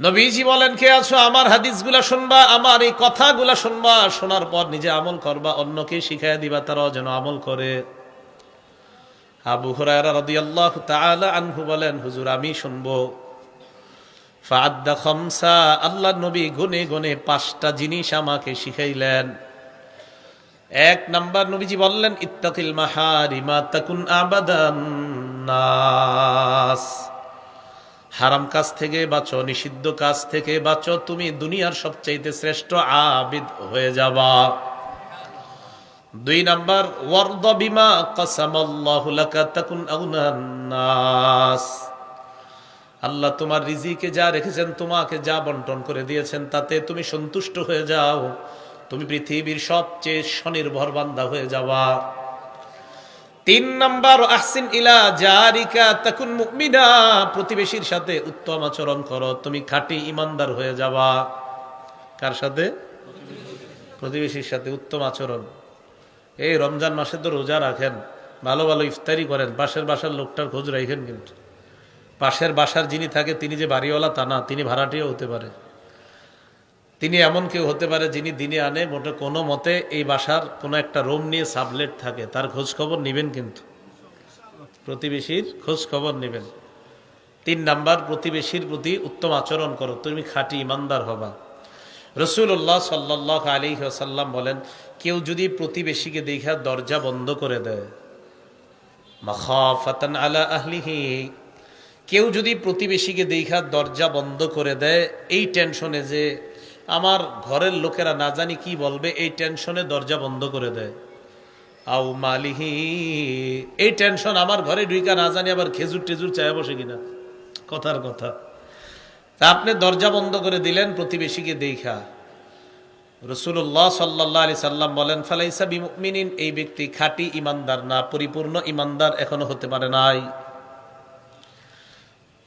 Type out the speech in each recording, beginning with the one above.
নবীজি বলেন, কে আছো? আমার হাদিসগুলা শুনবা, আমার এই কথাগুলা শুনবা। শোনার পর নিজে আমল করবা, অন্যকে শিখাই দিবা, তারাও যেন আমল করে। আবু হুরায়রা আনহু বলেন, হুজুর, আমি শুনব। ফাআদ্দা খামসা, আল্লাহ নবী গুনে গুনে পাঁচটা জিনিস আমাকে শিখাইলেন। এক নাম্বার নবীজি বললেন, ইত্তাকিল মাহারিমা তাকুন আবাদান নাস। হারাম কাজ থেকে বাঁচো, নিষিদ্ধ কাজ থেকে বাঁচো, তুমি দুনিয়ার সবচাইতে শ্রেষ্ঠ আবিদ হয়ে যাবা। দুই নাম্বার, ওয়ারদ বিমা নাস। আল্লাহ তোমার রিজিকে যা রেখেছেন, তোমাকে যা বন্টন করে দিয়েছেন, তাতে তুমি সন্তুষ্ট হয়ে যাও। তুমি পৃথিবীর সবচেয়ে স্বনির্ভর বান্দা হয়ে যাওয়া তিন নাম্বার, আহসিন ইলা জারিকা তাকুন মুমিনা, প্রতিবেশীর সাথে উত্তম আচরণ করো। তুমি খাঁটি ইমানদার হয়ে যাবা। কার সাথে? প্রতিবেশীর সাথে উত্তম আচরণ। এই রমজান মাসে তো রোজা রাখেন, ভালো ভালো ইফতারি করেন, পাশের বাসার লোকটার খোঁজ রাখেন কিন্তু। পাশের বাসার যিনি থাকে, তিনি যে বাড়িওয়ালা তা না, তিনি ভাড়াটিও হতে পারে। তিনি এমন কেউ হতে পারে যিনি দিনে আনে, মোটে কোনো মতে এই বাসার কোনো একটা রুম নিয়ে সাবলেট থাকে। তার খোঁজ খবর নেবেন কিন্তু। প্রতিবেশীর খোঁজ খবর নেবেন। তিন নাম্বার, প্রতিবেশীর প্রতি উত্তম আচরণ করো। তুমি খাঁটি ইমানদার হবা। রসুল্লাহ সাল্লাহ আলী সাল্লাম বলেন, কেউ যদি প্রতিবেশীকে দেখা দরজা বন্ধ করে দেয় আলা আহলিহি, কেউ যদি প্রতিবেশীকে দেখা দরজা বন্ধ করে দেয়, এই টেনশনে যে আমার ঘরের লোকেরা না জানি কি বলবে, এই টেনশনে দরজা বন্ধ করে দেয়। আউ মালিহি, এই টেনশন আমার ঘরে ঢুইকা না জানি আবার খেজুর টেজুর চায় বসে কিনা। কথার কথা। তা আপনি দরজা বন্ধ করে দিলেন, প্রতিবেশীকে দেখা। রসুল্লাহ সাল্লাহ আলি সাল্লাম বলেন, ফালাইসা বিমিনিন এই ব্যক্তি খাঁটি ইমানদার না, পরিপূর্ণ ইমানদার এখনও হতে পারে নাই।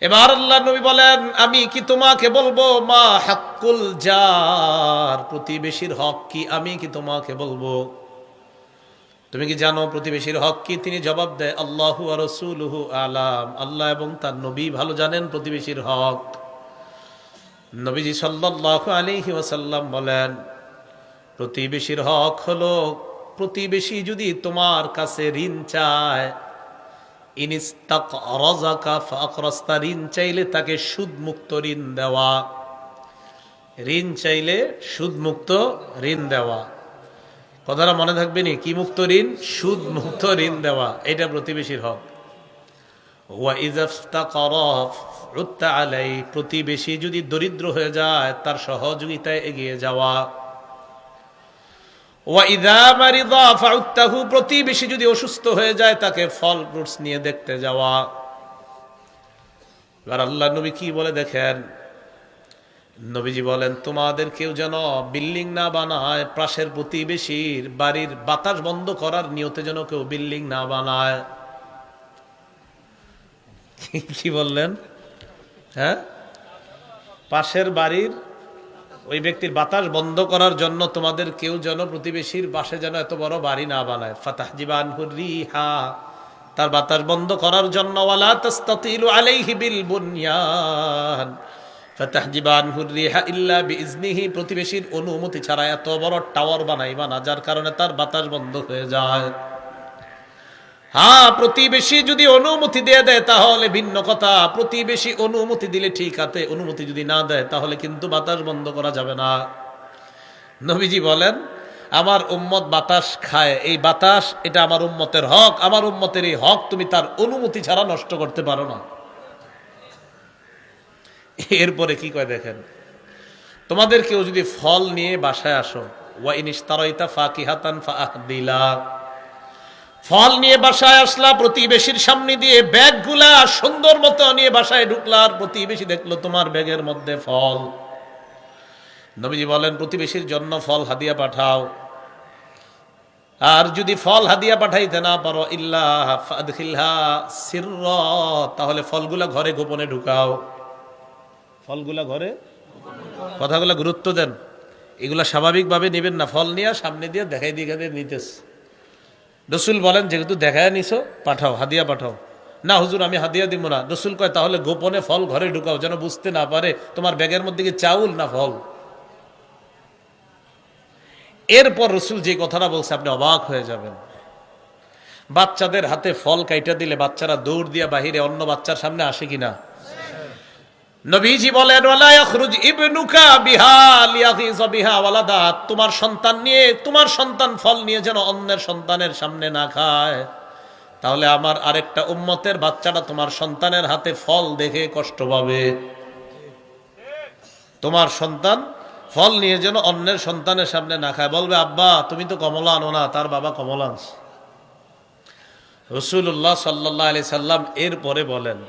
এবার আল্লাহ নবী বলেন, আমি কি তোমাকে বলব? মা হাক্কুল যার প্রতিবেশীর হক কি আমি কি তোমাকে বলব? তুমি কি জানো প্রতিবেশীর হক কি? তিনি জবাব দেয়, আল্লাহু রসুলহু আলাম। আল্লাহ এবং তার নবী ভালো জানেন প্রতিবেশীর হক। নবীজি সাল্লাহ আলিহি ওয়াসাল্লাম বলেন, প্রতিবেশীর হক হলো, প্রতিবেশী যদি তোমার কাছে ঋণ চায় ইনিস্তাক রজাকা ফাকরস্তা ঋণ চাইলে তাকে সুদ মুক্ত ঋণ দেওয়া। ঋণ চাইলে সুদ মুক্ত ঋণ দেওয়া। কথাটা মনে থাকবে নি? কি মুক্ত ঋণ? সুদ মুক্ত ঋণ দেওয়া। এটা প্রতিবেশীর হক। আলাই প্রতিবেশী যদি দরিদ্র হয়ে যায়, তার সহযোগিতায় এগিয়ে যাওয়া ওয়া ইদা মারিদা ফাউত্তাহু প্রতিবেশী যদি অসুস্থ হয়ে যায়, তাকে ফল ফ্রুটস নিয়ে দেখতে যাওয়া। এবার আল্লাহ নবী কি বলে দেখেন? নবীজি বলেন, তোমাদের কেউ যেন বিল্ডিং না বানায়, পাশের প্রতিবেশীর বাড়ির বাতাস বন্ধ করার নিয়তে যেন কেউ বিল্ডিং না বানায়। কি বললেন? হ্যাঁ? পাশের বাড়ির ওই ব্যক্তির বাতাস বন্ধ করার জন্য তোমাদের কেউ যেন প্রতিবেশীর পাশে যেন এত বড় বাড়ি না বানায়। ফাতাহ জীবান রিহা। তার বাতাস বন্ধ করার জন্য বুনয়ান। প্রতিবেশীর অনুমতি ছাড়া এত বড় টাওয়ার বানাইবা না, যার কারণে তার বাতাস বন্ধ হয়ে যায়। হ্যাঁ প্রতিবেশী যদি অনুমতি দিয়ে দেয়, তাহলে ভিন্ন কথা। প্রতিবেশী অনুমতি দিলে ঠিক আছে, অনুমতি যদি না দেয়, তাহলে কিন্তু বাতাস বন্ধ করা যাবে না। নবীজি বলেন, আমার উম্মত বাতাস খায়। এই বাতাস, এটা আমার উম্মতের হক। আমার উম্মতের এই হক তুমি তার অনুমতি ছাড়া নষ্ট করতে পারো না। এরপরে কি কয় দেখেন? তোমাদের কেউ যদি ফল নিয়ে বাসায় আসো, ওয়া ফাকিহাতান ফাআহদিলা। ফল নিয়ে বাসায় আসলা প্রতিবেশীর সামনে দিয়ে ব্যাগগুলা সুন্দর মতো নিয়ে বাসায় ঢুকলা আর প্রতিবেশী দেখল তোমার ব্যাগের মধ্যে ফল। নবীজি বলেন প্রতিবেশীর জন্য ফল হাদিয়া পাঠাও। আর যদি ফল হাদিয়া পাঠাইতে না পারো ইল্লাহ তাহলে ফলগুলা ঘরে গোপনে ঢুকাও। ফলগুলা ঘরে? কথাগুলা গুরুত্ব দেন। এগুলা স্বাভাবিকভাবে নেবেন না। ফল নিয়ে সামনে দিয়ে দেখাই দিয়ে নিতেছে। রসুল বলেন, যেহেতু দেখায় নিছো, পাঠাও, হাদিয়া পাঠাও। না, হুজুর, আমি হাদিয়া দিব না। রসুল কয়, তাহলে গোপনে ফল ঘরে ঢুকাও, যেন বুঝতে না পারে তোমার ব্যাগের মধ্যে কি চাউল না ফল? এরপর রসুল যে কথাটা বলছে, আপনি অবাক হয়ে যাবেন। বাচ্চাদের হাতে ফল কাইটা দিলে বাচ্চারা দৌড় দিয়া বাহিরে অন্য বাচ্চার সামনে আসে কিনা? নবীজি বলেন ইবনুকা বিহা ওয়ালাদা। তোমার সন্তান নিয়ে, তোমার সন্তান ফল নিয়ে যেন অন্যের সন্তানের সামনে না খায়। তাহলে আমার আরেকটা উম্মতের বাচ্চাটা তোমার সন্তানের হাতে ফল দেখে কষ্ট পাবে। তোমার সন্তান ফল নিয়ে যেন অন্যের সন্তানের সামনে না খায়। বলবে, আব্বা, তুমি তো কমলা আনো না, তার বাবা কমলা আনছে। রসুল্লাহ সাল্লাহ আলি সাল্লাম এরপরে বলেন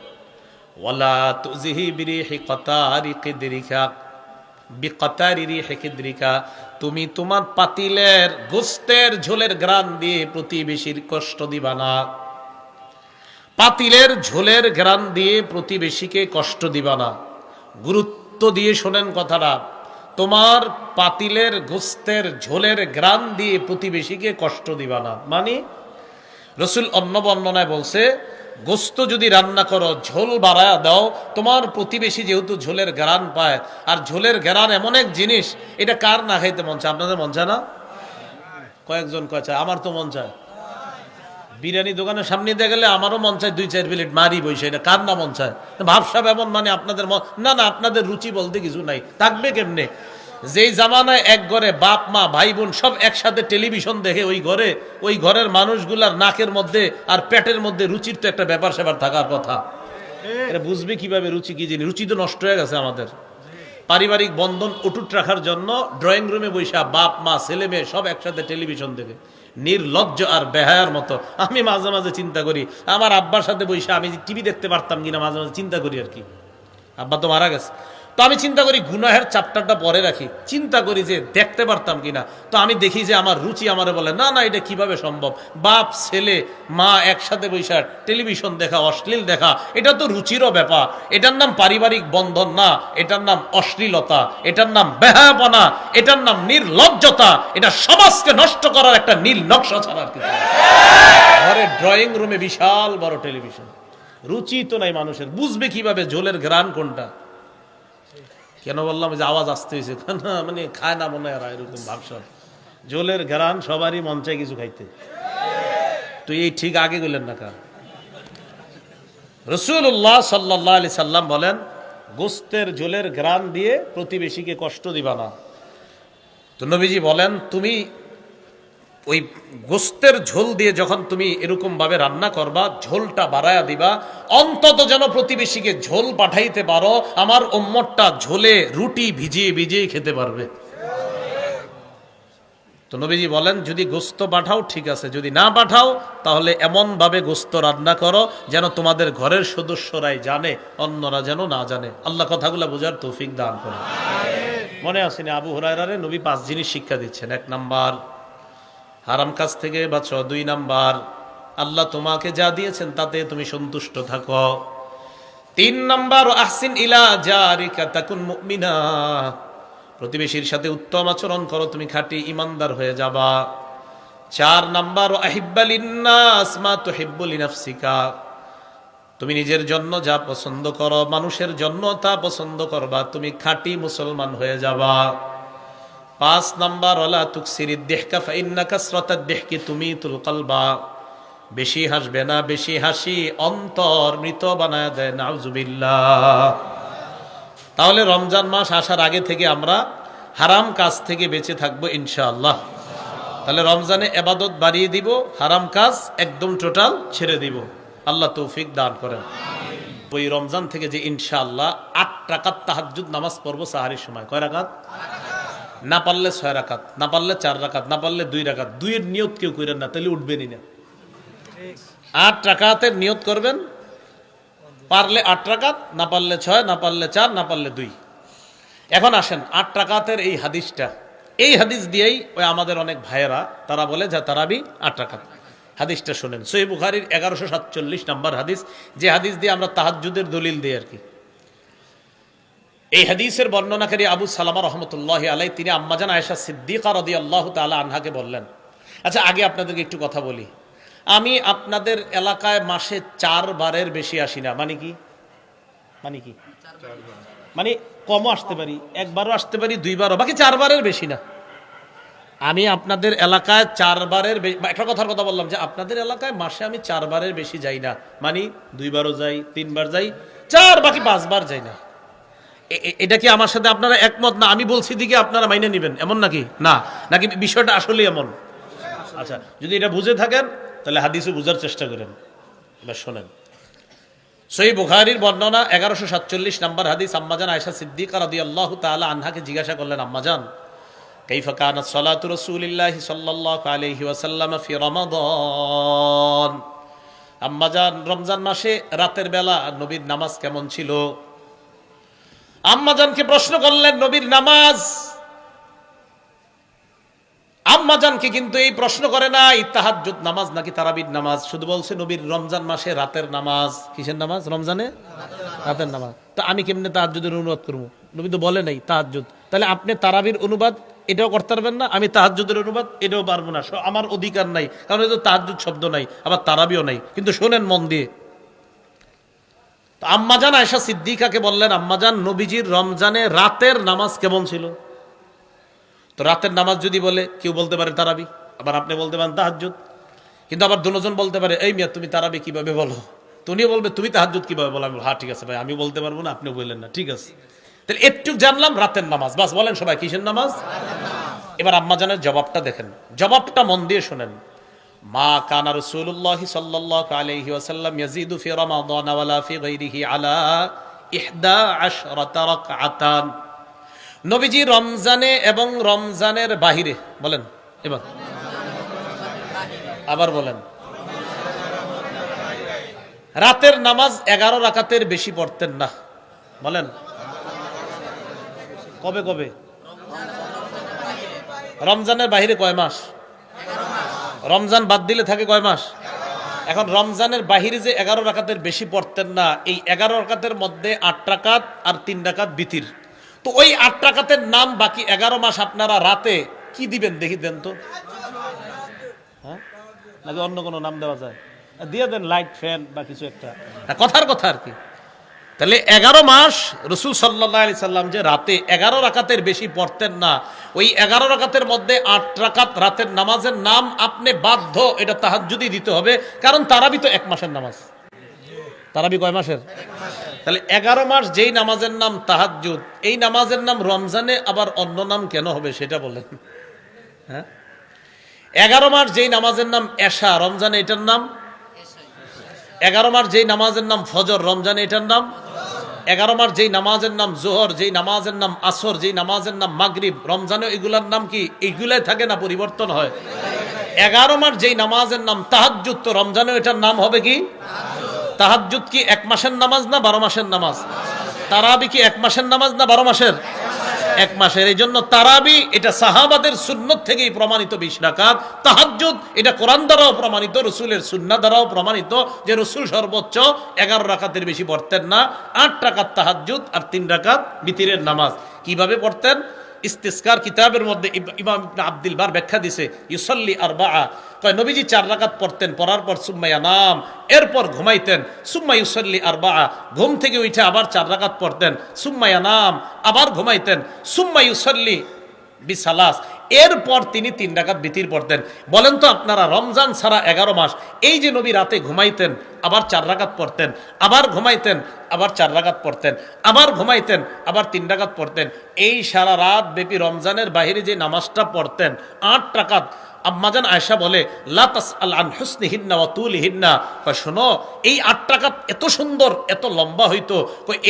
তুমি তোমার পাতিলের, গোস্তের ঝোলের গ্রান দিয়ে প্রতিবেশীর কষ্ট দিবা না। পাতিলের ঝোলের গ্রান দিয়ে প্রতিবেশীকে কষ্ট দিবা না। গুরুত্ব দিয়ে শোনেন কথাটা। তোমার পাতিলের, গোস্তের ঝোলের গ্রান দিয়ে প্রতিবেশীকে কষ্ট দিবা না। মানে রসুল অন্য বর্ণনায় বলছে গোস্ত যদি রান্না করো, ঝোল বাড়ায় দাও, তোমার প্রতিবেশী যেহেতু ঝোলের গ্রান পায়, আর ঝোলের গ্রান এমন এক জিনিস, এটা কার না খাইতে মন চায়? আপনাদের মন চায় না? কয়েকজন কয় চায়? আমার তো মন চায়। বিরিয়ানি দোকানের সামনে দিয়ে গেলে আমারও মন চায় দুই, চার প্লেট মারি বসে, এটা কার না মন চায়? ভাবসাব এমন মানে আপনাদের মন না না, আপনাদের রুচি বলতে কিছু নাই। থাকবে কেমনে? যেই জামানায় এক ঘরে বাপ, মা, ভাই, বোন সব একসাথে টেলিভিশন দেখে ওই ঘরে, ওই ঘরের মানুষগুলার নাকের মধ্যে আর পেটের মধ্যে রুচির তো একটা ব্যাপার স্যাপার থাকার কথা। এটা বুঝবে কীভাবে রুচি, কি জিনিস? রুচি তো নষ্ট হয়ে গেছে আমাদের। পারিবারিক বন্ধন অটুট রাখার জন্য ড্রয়িং রুমে বৈশা বাপ, মা, ছেলে, মেয়ে সব একসাথে টেলিভিশন দেখে। নির্লজ্জ আর বেহায়ার মতো। আমি মাঝে মাঝে চিন্তা করি, আমার আব্বার সাথে বৈশা আমি টিভি দেখতে পারতাম কিনা মাঝে মাঝে চিন্তা করি আর কি। আব্বা তো মারা গেছে। তো আমি চিন্তা করি গুনাহের চাপ্টারটা পরে রাখি। চিন্তা করি যে দেখতে পারতাম কিনা। তো আমি দেখি যে আমার রুচি আমারে বলে, না না, এটা কীভাবে সম্ভব? বাপ, ছেলে, মা একসাথে বৈশা টেলিভিশন দেখা, অশ্লীল দেখা, এটা তো রুচিরও ব্যাপার। এটার নাম পারিবারিক বন্ধন না, এটার নাম অশ্লীলতা, এটার নাম বেহায়াপনা, এটার নাম নির্লজ্জতা। এটা সমাজকে নষ্ট করার একটা নীল নকশা ছাড়ার কিছু। ঘরে ড্রয়িং রুমে বিশাল বড় টেলিভিশন রুচি তো নাই মানুষের। বুঝবে কীভাবে ঝোলের ঘ্রাণ কোনটা? কেন বললাম যে আওয়াজ আসতে হয়েছে না মানে খায় না মনে হয় এরা, এরকম ভাবসব জোলের ঘেরান সবারই মন চায় কিছু খাইতে। তুই এই ঠিক আগে গেলেন না কার? রসুল্লাহ সাল্লাহ আলি সাল্লাম বলেন, গোস্তের ঝোলের গ্রান দিয়ে প্রতিবেশীকে কষ্ট দিবা না। তো নবীজি বলেন, তুমি ওই গোস্তের ঝোল দিয়ে যখন তুমি এরকম ভাবে রান্না করবা ঝোলটা বাড়ায়া দিবা অন্তত যেন প্রতিবেশীকে ঝোল পাঠাইতে পারো আমার ওম্মরটা ঝোলে রুটি ভিজিয়ে ভিজিয়ে খেতে পারবে। তো নবীজি বলেন যদি গোস্ত পাঠাও ঠিক আছে। যদি না পাঠাও তাহলে এমন ভাবে গোস্ত রান্না করো যেন তোমাদের ঘরের সদস্যরাই জানে অন্যরা যেন না জানে। আল্লাহ কথাগুলো বোঝার তৌফিক দান করে মনে আসেনি আবু হরাইরারে নবী পাঁচ জিনিস শিক্ষা দিচ্ছেন। এক নাম্বার হারাম কাজ থেকে বাঁচ, দুই নাম্বার, আল্লাহ তোমাকে যা দিয়েছেন তাতে তুমি সন্তুষ্ট থাকো। তিন নাম্বার, আহসিন ইলা জারিকা তাকুন মুমিনা। প্রতিবেশীর সাথে উত্তম আচরণ করো, তুমি খাঁটি ইমানদার হয়ে যাবা। চার নাম্বার আহিব্বালিন্নাস মা তুহিব্বুলি নাফসিকা তুমি নিজের জন্য যা পছন্দ করো, মানুষের জন্য তা পছন্দ করবা, তুমি খাঁটি মুসলমান হয়ে যাবা। পাঁচ নাম্বার, ওলা তুকসিরি দেহকা ফাইন্না কাসরাতাদ দেহকি তুমি তুল কলবা। বেশি হাসবে না, বেশি হাসি অন্তর মৃত বানায় দেয়, নাউজুবিল্লাহ। তাহলে রমজান মাস আসার আগে থেকে আমরা হারাম কাজ থেকে বেঁচে থাকব, ইনশাআল্লাহ। তাহলে রমজানে এবাদত বাড়িয়ে দিব, হারাম কাজ একদম টোটাল ছেড়ে দিব। আল্লাহ তৌফিক দান করেন। ওই রমজান থেকে যে ইনশাআল্লাহ আট টাকাত তাহাজ্জুদ নামাজ পড়ব, সাহারির সময়। কয় রাকাত? না পারলে ছয় রাকাত, না পারলে চার রাকাত, না পারলে দুই রাকাত, দুইয়ের নিয়ত কেউ করেন না তাহলে উঠবেনই না। আট রাকাতের নিয়ত করবেন, পারলে আট রাকাত, না পারলে ছয়, না পারলে চার, না পারলে দুই। এখন আসেন, আট রাকাতের এই হাদিসটা। এই হাদিস দিয়েই ওই আমাদের অনেক ভাইয়েরা, তারা বলে যে তারা তারাবি আট রাকাত। হাদিসটা শোনেন। সই বুখারির এগারোশো সাতচল্লিশ নাম্বার হাদিস, যে হাদিস দিয়ে আমরা তাহাজ্জুদের দলিল দিই আর কি। এই হাদিসের বর্ণনাকারী আবু সালামা রহমতুল্লাহ আলাই তিনি আম্মাজান আয়েশা সিদ্দিকা রদি আল্লাহ তালা আনহাকে বললেন আচ্ছা আগে আপনাদেরকে একটু কথা বলি। আমি আপনাদের এলাকায় মাসে চার বারের বেশি আসি না। মানে কি? মানে কি? মানে কমও আসতে পারি, একবারও আসতে পারি, দুইবারও, বাকি চারবারের বেশি না। আমি আপনাদের এলাকায় চারবারের একটা কথার কথা বললাম যে আপনাদের এলাকায় মাসে আমি চারবারের বেশি যাই না। মানে দুইবারও যাই, তিনবার যাই, চার, বাকি পাঁচবার যাই না। এটা কি আমার সাথে আপনারা একমত? না, আমি বলছি দিকে আপনারা মাইনে নেবেন। এমন নাকি? না। নাকি বিষয়টা আসলে এমন? আচ্ছা যদি এটা বুঝে থাকেন, তাহলে হাদিসে বুঝার চেষ্টা করেন। এবার শোনেন। সই বুখারির বর্ণনা, এগারোশো সাতচল্লিশ নাম্বার হাদিস আম্মাজান আয়সা সিদ্দিকার আদি আল্লাহ তালা আনহাকে জিজ্ঞাসা করলেন আম্মাজান কাইফা কানাত সালাতু রাসূলিল্লাহি সাল্লাল্লাহু আলাইহি ওয়াসাল্লাম ফি রমাদান? আম্মাজান রমজান মাসে রাতের বেলা নবীর নামাজ কেমন ছিল? আম্মাজানকে প্রশ্ন করলেন, নবীর নামাজ? আম্মাজানকে কিন্তু এই প্রশ্ন করে নাই, তাহাজ্জুদ নামাজ নাকি তারাবির নামাজ? শুধু বলছে, নবীর রমজান মাসে রাতের নামাজ। কিসের নামাজ? রমজানে? রাতের নামাজ। তো আমি কেমনে তাহাজ্জুদের অনুবাদ করব? নবী তো বলে নাই, তাহাজ্জুদ। তাহলে আপনি তারাবির অনুবাদ এটাও করতে পারবেন না? আমি তাহাজ্জুদের অনুবাদ এটাও পারব না। আমার অধিকার নাই। কারণ এটা তাহাজ্জুদ শব্দ নাই, আবার তারাবিও নাই। কিন্তু শোনেন মন দিয়ে। তো আম্মাজান আয়সা সিদ্দিকাকে বললেন, আম্মাজান, নবীজির রমজানে রাতের নামাজ কেমন ছিল? তো রাতের নামাজ যদি বলে, কেউ বলতে পারে তারাবি, আবার আপনি বলতে পারেন তাহাজ্জুদ। কিন্তু আবার দুজন বলতে পারে, এই মিয়া, তুমি তারাবি কীভাবে বলো? তুমিও বলবে, তুমি তাহাজ্জুদ কীভাবে বলো? আমি হ্যাঁ ঠিক আছে ভাই আমি বলতে পারব না আপনি বললেন না, ঠিক আছে। তাহলে একটু জানলাম রাতের নামাজ। বাস, বলেন সবাই, কিসের নামাজ? এবার আম্মাজানের জবাবটা দেখেন। জবাবটা মন দিয়ে শোনেন। মা কানা রাসূলুল্লাহ সাল্লাল্লাহু আলাইহি ওয়াসাল্লাম ইয়াজিদু ফি রমাদান ওয়ালা ফি গায়রিহি আলা 11 রাকআতান। নবীজি রমজানে এবং রমজানের বাহিরে, বলেন, এবার। আবার বলেন। রাতের নামাজ এগারো রাকাতের বেশি পড়তেন না, বলেন। কবে কবে? রমজানের বাহিরে কয় মাস? রমজান বাদ দিলে থাকে কয় মাস? এখন রমজানের বাহিরে যে এগারো রাকাতের বেশি পড়তেন না, এই এগারো রাকাতের মধ্যে আট রাকাত আর তিন রাকাত বিতির। তো ওই আট রাকাতের নাম বাকি এগারো মাস আপনারা রাতে কি দিবেন দেখি দেন তো। হ্যাঁ? অন্য কোনো নাম দেওয়া যায়? দিয়ে দেন লাইট ফ্যান বা কিছু একটা। কথার কথা আর কি। তাহলে এগারো মাস রসুল সাল্লাহ আলি সাল্লাম যে রাতে এগারো রাকাতের বেশি পড়তেন না, ওই এগারো রাকাতের মধ্যে আট রাকাত রাতের নামাজের নাম আপনি বাধ্য এটা তাহাজ্জুদি দিতে হবে, কারণ তারাবি তো এক মাসের নামাজ। তারাবি কয় মাসের? তাহলে এগারো মাস যেই নামাজের নাম তাহাজ্জুদ, এই নামাজের নাম রমজানে আবার অন্য নাম কেন হবে সেটা বলেন। হ্যাঁ? এগারো মাস যেই নামাজের নাম এশা, রমজানে এটার নাম? এগারো মাস যেই নামাজের নাম ফজর, রমজানে এটার নাম? এগারো মাস যেই নামাজের নাম জোহর, যেই নামাজের নাম আসর, যেই নামাজের নাম মাগরিব রমজানে এগুলার নাম কি? এগুলাই থাকে না, পরিবর্তন হয়। এগারো মাস যেই নামাজের নাম তাহাজ্জুদ, তো রমজানে এটার নাম হবে কি? তাহাজ্জুদ কি এক মাসের নামাজ না বারো মাসের নামাজ? তারাবি কি এক মাসের নামাজ না বারো মাসের? এক মাসের এই জন্য তারাবি, এটা সাহাবাদের সুন্নত থেকেই প্রমাণিত বিশ রাকাত। তাহাজুদ এটা কোরআন দ্বারাও প্রমাণিত, রসুলের সুন্না দ্বারাও প্রমাণিত যে রসুল সর্বোচ্চ এগারো রাকাতের বেশি পড়তেন না। আট টাকার তাহাজুদ আর তিন রাকাত বিতিরের নামাজ। কীভাবে পড়তেন? ইস্তিস্কার কিতাবের মধ্যে ইমাম আব্দুল বার ব্যাখ্যা দিছে, ইউসল্লি আর বা কয়, নবীজি চার রাকাত পড়তেন, পড়ার পর সুম্মাইয়া নাম এরপর ঘুমাইতেন, সুম্মা ইউসল্লি আর বা ঘুম থেকে উঠে আবার চার রাকাত পড়তেন সুম্মাইয়া নাম আবার ঘুমাইতেন, সুম্মা ইউসল্লি বিসালাস এরপর তিনি তিন ডাকাত বিতির পড়তেন বলেন তো আপনারা, রমজান ছাড়া এগারো মাস, এই যে নবী রাতে ঘুমাইতেন, আবার চার রাকাত পড়তেন, আবার ঘুমাইতেন, আবার চার রাকাত পড়তেন, আবার ঘুমাইতেন, আবার তিন রাকাত পড়তেন, এই সারা রাত ব্যাপী রমজানের বাহিরে যে নামাজটা পড়তেন, আট রাকাত আম্মাজান আয়সা বলে লাতাস আল আন হুসনি হিন্না ও তুল হিন্না কয়, শোনো, এই আট টাকা এত সুন্দর, এত লম্বা হইতো।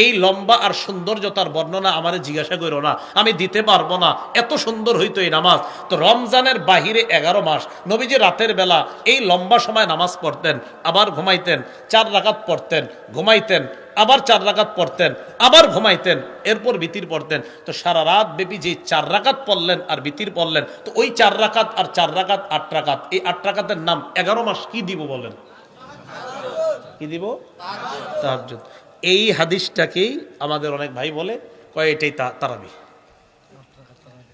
এই লম্বা আর সৌন্দর্যতার বর্ণনা আমারে জিজ্ঞাসা করো না। আমি দিতে পারব না। এত সুন্দর হইতো এই নামাজ। তো রমজানের বাহিরে এগারো মাস নবীজি রাতের বেলা এই লম্বা সময় নামাজ পড়তেন, আবার ঘুমাইতেন, চার রাকাত পড়তেন, ঘুমাইতেন আবার চার রাকাত পড়তেন, আবার ঘুমাইতেন, এরপর বিতির পড়তেন। তো সারা রাত ব্যাপী যে চার রাকাত পড়লেন আর বিতির পড়লেন, তো ওই চার রাকাত আর চার রাকাত আট রাকাত, এই আট রাকাতের নাম এগারো মাস কি দিব বলেন? কি দিব? তাহাজ্জুদ। এই হাদিসটাকেই আমাদের অনেক ভাই বলে, কয় এটাই তারাবি।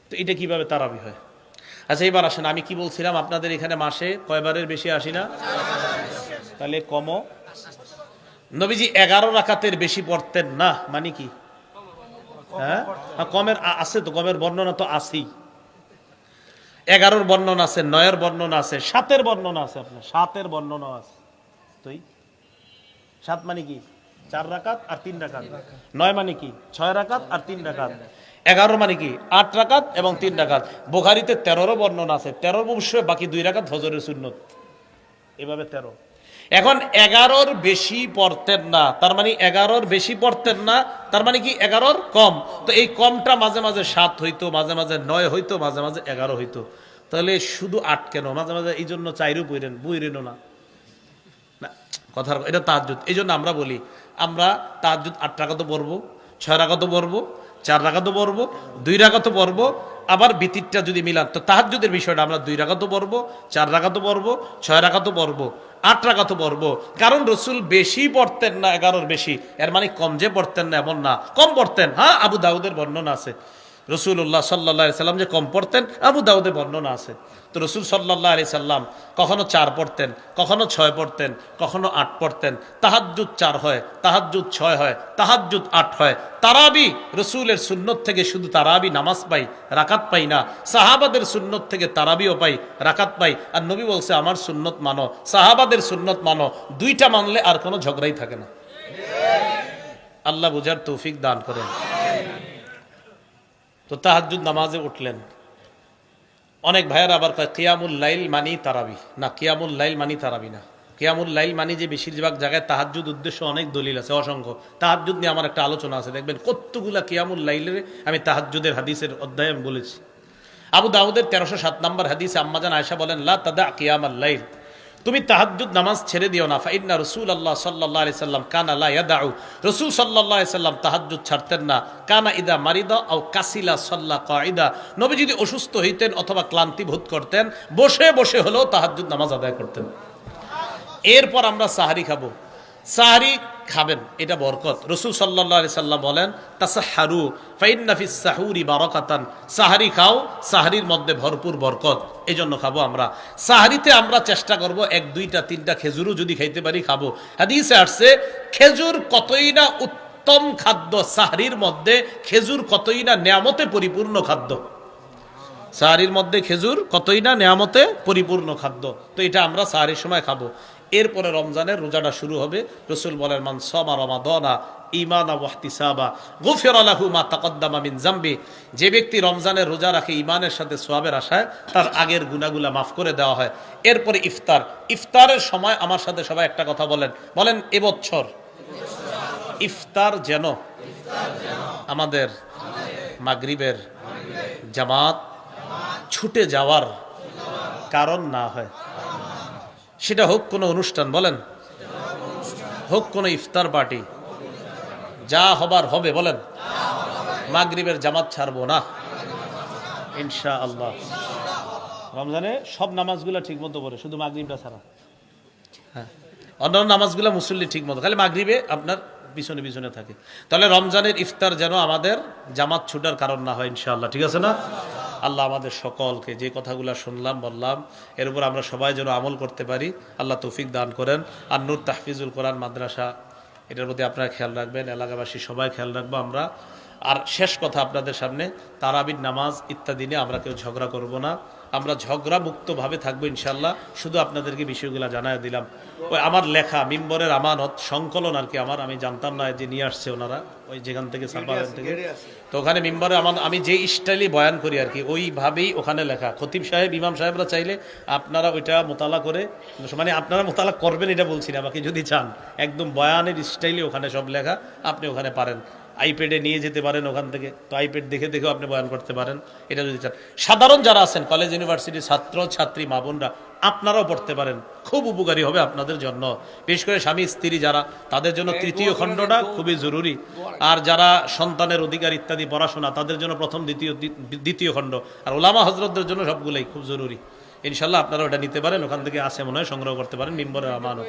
তো এটা কীভাবে তারাবি হয়? আচ্ছা এবার আসেন, আমি কি বলছিলাম আপনাদের এখানে মাসে কয়বারের বেশি আসি না? তাহলে কমও নবীজি এগারো রাকাতের বেশি পড়তেন না মানে কি? হ্যাঁ? আর কমের আছে তো, কমের বর্ণনা তো আছেই। এগারোর বর্ণনা আছে, নয়ের বর্ণনা আছে, সাতের বর্ণনা আছে আপনার, সাতের বর্ণনা আছে। তুই? সাত মানে কি? চার রাকাত আর তিন রাকাত। নয় মানে কি? ছয় রাকাত আর তিন রাকাত। এগারো মানে কি? আট রাকাত এবং তিন রাকাত। বোখারিতে তেরোরও বর্ণনা আছে, তেরোর অবশ্যই বাকি দুই রাকাত হজরের সুন্নত। এভাবে তেরো। এখন এগারোর বেশি পড়তেন না। তার মানে এগারোর বেশি পড়তেন না, তার মানে কি এগারোর কম? তো এই কমটা মাঝে মাঝে সাত হইতো, মাঝে মাঝে নয় হইতো, মাঝে মাঝে এগারো হইতো। তাহলে শুধু আট কেন? মাঝে মাঝে এই জন্য চাইরও বইরেন বইরেনও না। না, কথার এটা তাহাজুদ এই জন্য আমরা বলি, আমরা তাহাজুদ আট টাকা তো পড়ব, ছয় টাকা তো পড়ব, চার টাকা তো পড়ব, দুই টাকা তো পড়ব, আবার বিতিরটা যদি মিলান, তো তাহাজুদের বিষয়টা আমরা দুই টাকা তো পড়ব, চার টাকা তো পড়ব, ছয় টাকা তো পড়ব। আট টাকা তো পড়ব। কারণ রসুল বেশি পড়তেন না, এগারোর বেশি। এর মানে কম যে পড়তেন না, এমন না। কম পড়তেন। হ্যাঁ আবু দাউদের বর্ণনা আছে। রসুল্লাহ সাল্লাহ সাল্লাম যে কম পড়তেন, আবু দাউদে বর্ণনা আছে। তো রসুল সাল্লাহ আলি সাল্লাম কখনো চার পড়তেন, কখনো ছয় পড়তেন, কখনো আট পড়তেন। তাহাজ্জুদ চার হয়, তাহাজ্জুদ ছয় হয়, তাহাজ্জুদ আট হয়। তারাবি রসুলের সুন্নত থেকে শুধু তারাবি নামাজ পাই, রাকাত পাই না। সাহাবাদের সুন্নত থেকে তারাবিও পাই, রাকাত পাই। আর নবী বলছে, আমার সুন্নত মানো। সাহাবাদের সুন্নত মানো। দুইটা মানলে আর কোনো ঝগড়াই থাকে না। আল্লাহ বুঝার তৌফিক দান করেন। তো তাহাজুদ নামাজে উঠলেন। অনেক ভাইয়ের আবার কয়, কিয়ামুল লাইল মানি তারাবি। না, কিয়ামুল লাইল মানি তারাবি না। কিয়ামুল লাইল মানি যে বেশিরভাগ জায়গায় তাহাজুদ উদ্দেশ্য অনেক দলিল আছে, অসংখ্য। তাহাজুদ নিয়ে আমার একটা আলোচনা আছে, দেখবেন কতগুলা কিয়ামুল লাইলের আমি তাহাজুদের হাদিসের অধ্যায় আমি বলেছি। আবু দাউদের তেরোশো সাত নম্বর হাদিসে আম্মাজান আয়সা বলেন, লা তাদা কিয়ামাল লাইল। তুমি তাহাজুদ নামাজ ছেড়ে দিও না। ফাইন্না রসুল আল্লাহ সাল্লাহ সাল্লাম কানা লা ইয়াদাউ। রসুল সাল্লাহ সাল্লাম তাহাজুদ ছাড়তেন না। কানা ইদা মারিদা ও কাসিলা সাল্লা কায়দা নবী যদি অসুস্থ হইতেন অথবা ক্লান্তি বোধ করতেন, বসে বসে হলেও তাহাজুদ নামাজ আদায় করতেন। এরপর আমরা সাহারি খাব। সাহারি খাবেন, এটা বরকত। রসুল সাল্লাহ আলি সাল্লাম বলেন, তাসাহারু ফাইন নাফিস সাহুরি বারকাতান। সাহারি খাও, সাহারির মধ্যে ভরপুর বরকত। এই জন্য খাব আমরা। সাহারিতে আমরা চেষ্টা করব এক, দুইটা, তিনটা খেজুরও যদি খাইতে পারি, খাব। হাদিসে আসছে, খেজুর কতই না উত্তম খাদ্য, সাহারির মধ্যে খেজুর কতই না নিয়ামতে পরিপূর্ণ খাদ্য। সাহারির মধ্যে খেজুর কতই না নিয়ামতে পরিপূর্ণ খাদ্য। তো এটা আমরা সাহারির সময় খাব। এরপরে রমজানের রোজাটা শুরু হবে। রসুল বলেন, মান সমা রমাদনা ইমানা ওয়াহতিসাবা গুফির আলাহু মা তাকদ্দামা মিন জাম্বি। যে ব্যক্তি রমজানের রোজা রাখে ইমানের সাথে সোয়াবের আশায়, তার আগের গুনাগুলা মাফ করে দেওয়া হয়। এরপরে ইফতার। ইফতারের সময় আমার সাথে সবাই একটা কথা বলেন। বলেন এবছর ইফতার যেন আমাদের মাগরিবের জামাত ছুটে যাওয়ার কারণ না হয়। সেটা হোক কোনো অনুষ্ঠান বলেন। হোক কোনো ইফতার পার্টি। যা হবার হবে বলেন। মাগরিবের জামাত ছাড়বো না। ইনশা আল্লাহ রমজানে সব নামাজগুলো ঠিক মতো পড়ে শুধু মাগরিবটা ছাড়া। হ্যাঁ। অন্যান্য নামাজগুলো মুসল্লি ঠিক মতো খালি মাগরিবে আপনার পিছনে পিছনে থাকে। তাহলে রমজানের ইফতার যেন আমাদের জামাত ছুটার কারণ না হয় ইনশাআল্লাহ। ঠিক আছে না? আল্লাহ আমাদের সকলকে যে কথাগুলো শুনলাম, বললাম, এর উপর আমরা সবাই যেন আমল করতে পারি, আল্লাহ তৌফিক দান করেন। আর নূর তাহফিজুল কোরআন মাদ্রাসা, এটার প্রতি আপনারা খেয়াল রাখবেন, এলাকাবাসী সবাই খেয়াল রাখব আমরা। আর শেষ কথা আপনাদের সামনে, তারাবির নামাজ ইত্যাদি নিয়ে আমরা কেউ ঝগড়া করব না। আমরা ঝগড়া মুক্তভাবে থাকব ইনশাল্লাহ শুধু আপনাদেরকে বিষয়গুলো জানায় দিলাম। ওই আমার লেখা মিম্বরের আমানত সংকলন আর কি আমার আমি জানতাম না যে নিয়ে আসছে ওনারা। ওই যেখান থেকে সাপাহান থেকে। তো ওখানে মিম্বরে আমার আমি যে স্টাইলে বয়ান করি আর কি ওইভাবেই ওখানে লেখা। খতিব সাহেব ইমাম সাহেবরা চাইলে আপনারা ওইটা মোতালা করে মানে আপনারা মোতালা করবেন এটা বলছি না বাকি যদি চান। একদম বয়ানের স্টাইলে ওখানে সব লেখা আপনি ওখানে পারেন। আইপ্যাডে নিয়ে যেতে পারেন ওখান থেকে। তো আইপ্যাড দেখে দেখেও আপনি বয়ান করতে পারেন। এটা যদি চান। সাধারণ যারা আছেন কলেজ ইউনিভার্সিটির ছাত্র ছাত্রী মা বোনরা আপনারাও পড়তে পারেন। খুব উপকারী হবে আপনাদের জন্য। বিশেষ করে স্বামী স্ত্রী যারা তাদের জন্য তৃতীয় খণ্ডটা খুবই জরুরি। আর যারা সন্তানের অধিকার ইত্যাদি পড়াশোনা তাদের জন্য প্রথম দ্বিতীয় দ্বিতীয় খণ্ড। আর ওলামা হজরতদের জন্য সবগুলোই খুব জরুরি। ইনশাল্লাহ আপনারা ওটা নিতে পারেন। ওখান থেকে আসে মনে হয় সংগ্রহ করতে পারেন। মিম্বরের আমানত।